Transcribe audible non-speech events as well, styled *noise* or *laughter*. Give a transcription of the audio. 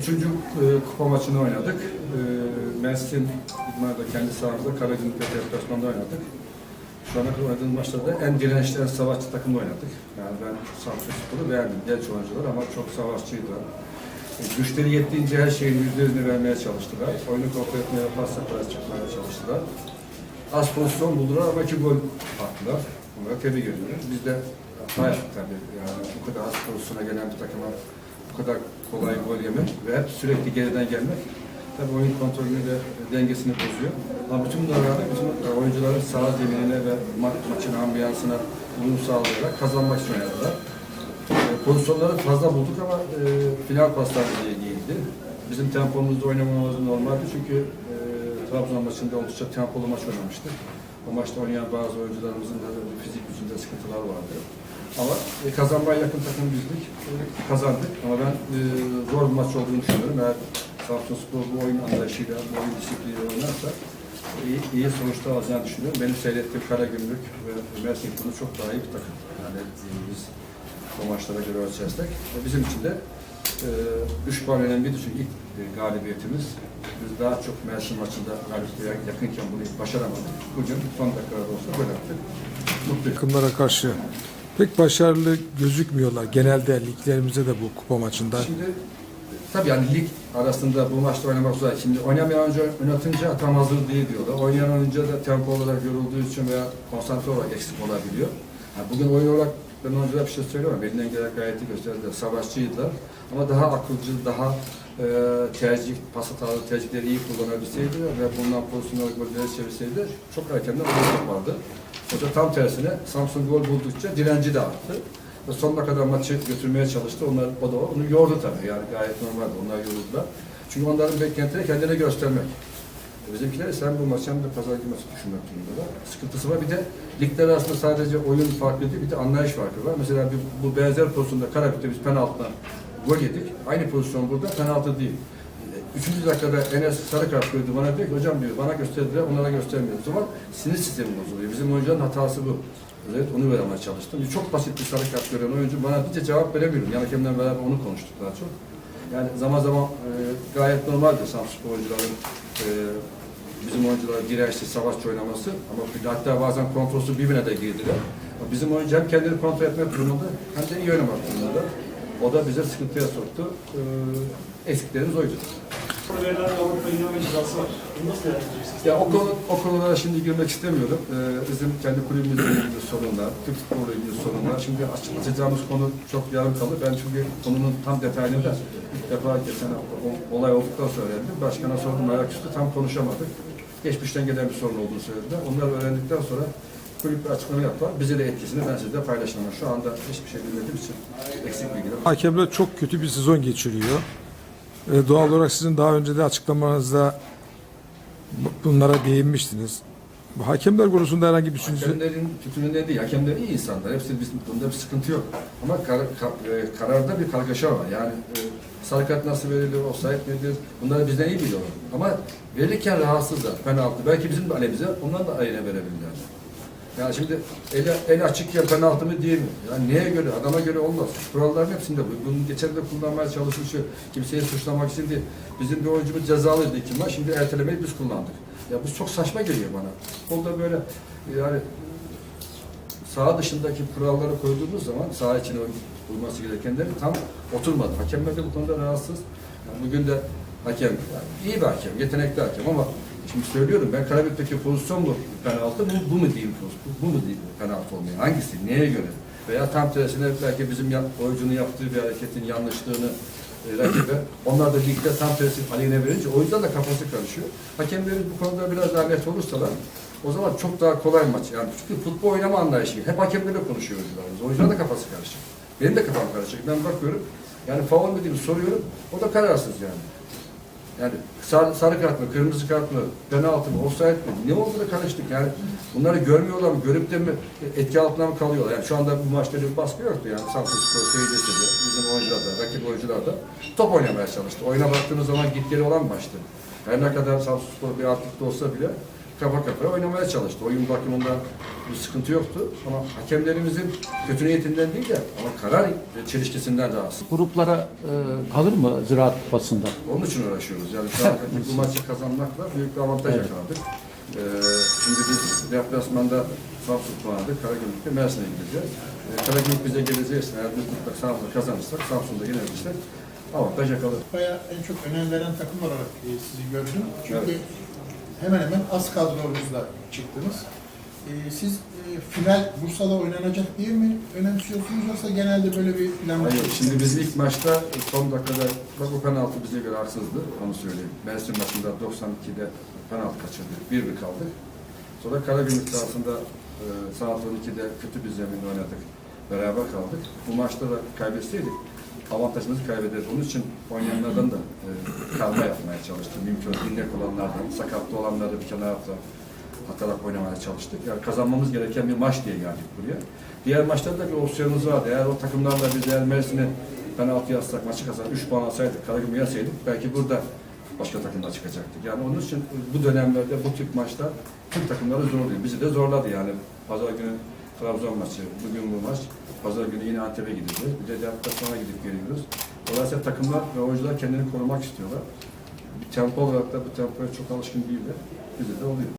üçüncü e, kupa maçını oynadık. E, Mersin İdman'da kendi sahamızda Karagümrük deplasmanda oynadık. Şu ana kadar oynadığımız maçlarda en dirençli, en savaşçı takımda oynadık. Yani ben Samsun Spor'u beğendim. Genç oyuncular ama çok savaşçıydı. E, Güçleri yettiğince her şeyin yüzde yüzünü vermeye çalıştılar. Oyunu kontrol etmeye, pas yapmaya çıkmaya çalıştılar. Az pozisyon buldular ama iki gol attılar. Onları tebrik ediyorum. Biz de hata yaptık tabii. Yani bu kadar az pozisyona gelen bir takıma bu kadar kolay gol yemek ve hep sürekli geriden gelmek tabii oyun kontrolünü de dengesini bozuyor. Ama bütün bunlara rağmen bütün oyuncuların saha zeminine ve ma maçın ambiyansına uyum sağlayarak kazanmak için oynadılar. E, pozisyonları fazla bulduk ama e, final paslar diye değildi. Bizim tempomuzda oynamamız normaldi çünkü e, Trabzon maçında oldukça tempolu maç oynamıştık. O maçta oynayan bazı oyuncularımızın da fizik gücünde sıkıntılar vardı. Ama e, kazanmaya yakın takım bizdik. E, kazandık. Ama ben e, zor bir maç olduğunu düşünüyorum. Eğer Trabzonspor bu oyun anlayışıyla, bu oyun disipliniyle oynarsa iyi, iyi sonuçlar alacağını düşünüyorum. Benim seyrettiğim Karagümrük ve Mersin bunu çok daha iyi bir takım. Yani biz o maçlara göre ölçersek. E, Bizim için de e, 3 puan önemliydi çünkü ilk e, galibiyetimiz. Biz daha çok Mersin maçında galibiyete yakınken bunu başaramadık. Bugün son dakikada olsa gol attık. Mutluyum. takımlara karşı pek başarılı gözükmüyorlar. Genelde liglerimizde de bu kupa maçında. Şimdi tabii yani lig arasında bu maçta oynamak zor. Şimdi oynamayan önce oynatınca tam hazır değil diyorlar. Oynayan oyuncu da tempo olarak yorulduğu için veya konsantre olarak eksik olabiliyor. Yani bugün oyun olarak ben oyunculara bir şey söylüyorum. Elinden gelen gayet iyi gösterdiler. Savaşçıydılar. Ama daha akılcı, daha e, tercih, pas hatalı tercihleri iyi kullanabilseydi ve bundan pozisyonel golleri çevirseydi çok erkenden gol yapardı. O da tam tersine Samsun gol buldukça direnci de arttı. Ve sonuna kadar maçı götürmeye çalıştı. Onlar, o da onu yordu tabii. Yani gayet normaldi. Onlar yoruldular. Çünkü onların beklentileri kendine göstermek. Bizimkiler sen bu maçı hem de pazar günü maçı düşünmek durumunda. Sıkıntısı var. Bir de ligler arasında sadece oyun farklı değil, bir de anlayış farkı var. Mesela bir, bu benzer pozisyonda Karabük'te biz penaltıdan gol yedik. Aynı pozisyon burada penaltı değil. Üçüncü dakikada Enes sarı kart gördü bana diyor ki hocam diyor bana gösterdiler onlara göstermiyor. O zaman sinir sistemi bozuluyor. Bizim oyuncunun hatası bu. Evet onu vermeye çalıştım. Çok basit bir sarı kart gören oyuncu bana hiç cevap veremiyorum. Yani hakemden beraber onu konuştuk daha çok. Yani zaman zaman e, gayet normaldir Samsun oyuncuların e, bizim oyuncuların dirençli savaşçı oynaması ama hatta bazen kontrolsüz birbirine de girdiler. Bizim oyuncu hem kendini kontrol etmek durumunda hem de iyi oynamak durumunda. O da bize sıkıntıya soktu. E, eksiklerimiz oydu. Verilen Avrupa İnanma cezası var. Bunu nasıl değerlendireceksiniz? Ya o konu o konulara şimdi girmek istemiyorum. Ee, bizim kendi kulübümüzle ilgili sorunlar, Türk futboluyla ilgili sorunlar. Şimdi açıklayacağımız konu çok yarım kalır. Ben çünkü konunun tam detayını da ilk defa geçen olay olduktan sonra öğrendim. Başkana sordum ayaküstü tam konuşamadık. Geçmişten gelen bir sorun olduğunu söylediler. Onları öğrendikten sonra kulüp bir açıklama yaptılar. Bize de etkisini ben sizle paylaştım. Ama Şu anda hiçbir şey bilmediğim için eksik bilgiler. Hakemler çok kötü bir sezon geçiriyor. Ee, doğal olarak sizin daha önce de açıklamanızda bu- bunlara değinmiştiniz. Hakemler konusunda herhangi bir düşünce... Hakemlerin tutumunda değil, hakemler iyi insanlar. Hepsi bizim, bunda bir sıkıntı yok. Ama kar, ka- e, kararda bir kargaşa var. Yani e, sarı kart nasıl verilir, offside nedir? Bunları bizden iyi biliyorlar. Ama verirken rahatsızlar, penaltı. Belki bizim de alemize, onların da aleyhine verebilirler. Yani şimdi el, el açıkken penaltı mı değil mi? Yani neye göre, adama göre olmaz. Kuralların hepsinde bu. Bunun geçen de kullanmaya çalışılışı, kimseyi suçlamak için değil. Bizim bir oyuncumuz cezalıydı iki maç, şimdi ertelemeyi biz kullandık. Ya bu çok saçma geliyor bana. Futbolda böyle yani saha dışındaki kuralları koyduğumuz zaman saha içine uyması gerekenleri tam oturmadı. Hakemler de bu konuda rahatsız. Yani bugün de hakem, yani iyi bir hakem, yetenekli hakem ama şimdi söylüyorum ben Karabük'teki pozisyon mu penaltı, bu, bu mu değil pozisyon, bu mu değil penaltı olmuyor? Hangisi, neye göre? Veya tam tersine belki bizim ya, oyuncunun yaptığı bir hareketin yanlışlığını e, rakibe, onlar da ligde tam tersi aleyhine verince oyuncular da kafası karışıyor. Hakemlerin bu konuda biraz daha net olursalar o zaman çok daha kolay maç. Yani çünkü futbol oynama anlayışı. Hep hakemlerle konuşuyor oyuncularımız. Oyuncular da kafası karışık. Benim de kafam karışık. Ben bakıyorum. Yani faul mü diyeyim soruyorum. O da kararsız yani. Yani sarı, sarı kart mı, kırmızı kart mı, penaltı mı, offside mi? Ne oldu karıştık yani. Bunları görmüyorlar mı, görüp de mi etki altına mı kalıyorlar? Yani şu anda bu maçta bir baskı yoktu yani. Samsun Spor seyircisi de, bizim oyuncular da, rakip oyuncular da top oynamaya çalıştı. Oyuna baktığınız zaman git geri olan maçtı. Her ne kadar Samsun Spor bir artık da olsa bile kafa kafaya oynamaya çalıştı. Oyun bakımında bir sıkıntı yoktu. Ama hakemlerimizin kötü niyetinden değil de ama karar çelişkisinden rahatsız. Gruplara e, kalır mı Ziraat Kupası'nda? Onun için uğraşıyoruz. Yani şu andaki *laughs* bu maçı kazanmakla büyük bir avantaj Evet. yakaladık. Ee, şimdi biz deplasmanda Samsun kullandık. Karagümrük'te Mersin'e gideceğiz. Ee, Karagümrük bize geleceği için eğer biz mutlaka Samsun'u kazanırsak Samsun'da yenilirsek avantaj yakalarız. Kupaya en çok önem veren takım olarak e, sizi gördüm. Çünkü Evet. Hemen hemen az kadronuzla çıktınız. E, siz e, final Bursa'da oynanacak diye mi önemsiyorsunuz yoksa genelde böyle bir plan? Hayır, şimdi biz ilk maçta son dakikada bak o penaltı bize göre haksızdı. Onu söyleyeyim. Mersin maçında 92'de penaltı kaçırdık. 1-1 kaldık. Sonra Karagümrük sahasında e, saat 12'de kötü bir zeminde oynadık. Beraber kaldık. Bu maçta da kaybetseydik avantajımızı kaybederiz. Onun için oynayanlardan da e, kalma yapmaya çalıştım. Mümkün dinlek olanlardan, sakatlı olanları bir kenara atarak, atarak oynamaya çalıştık. Yani kazanmamız gereken bir maç diye geldik buraya. Diğer maçlarda da bir opsiyonumuz vardı. Eğer o takımlarla biz eğer Mersin'e penaltı yazsak, maçı kazan 3 puan alsaydık, Karagümrük'ü yazsaydık belki burada başka takımda çıkacaktık. Yani onun için bu dönemlerde bu tip maçlar tüm takımları zorluyor. Bizi de zorladı yani. Pazar günü Trabzon maçı, bugün bu maç. Pazar günü yine Antep'e gideceğiz. Bir de deplasmana gidip geliyoruz. Dolayısıyla takımlar ve oyuncular kendini korumak istiyorlar. Bir tempo olarak da bu tempoya çok alışkın değiller. Bize de oluyor.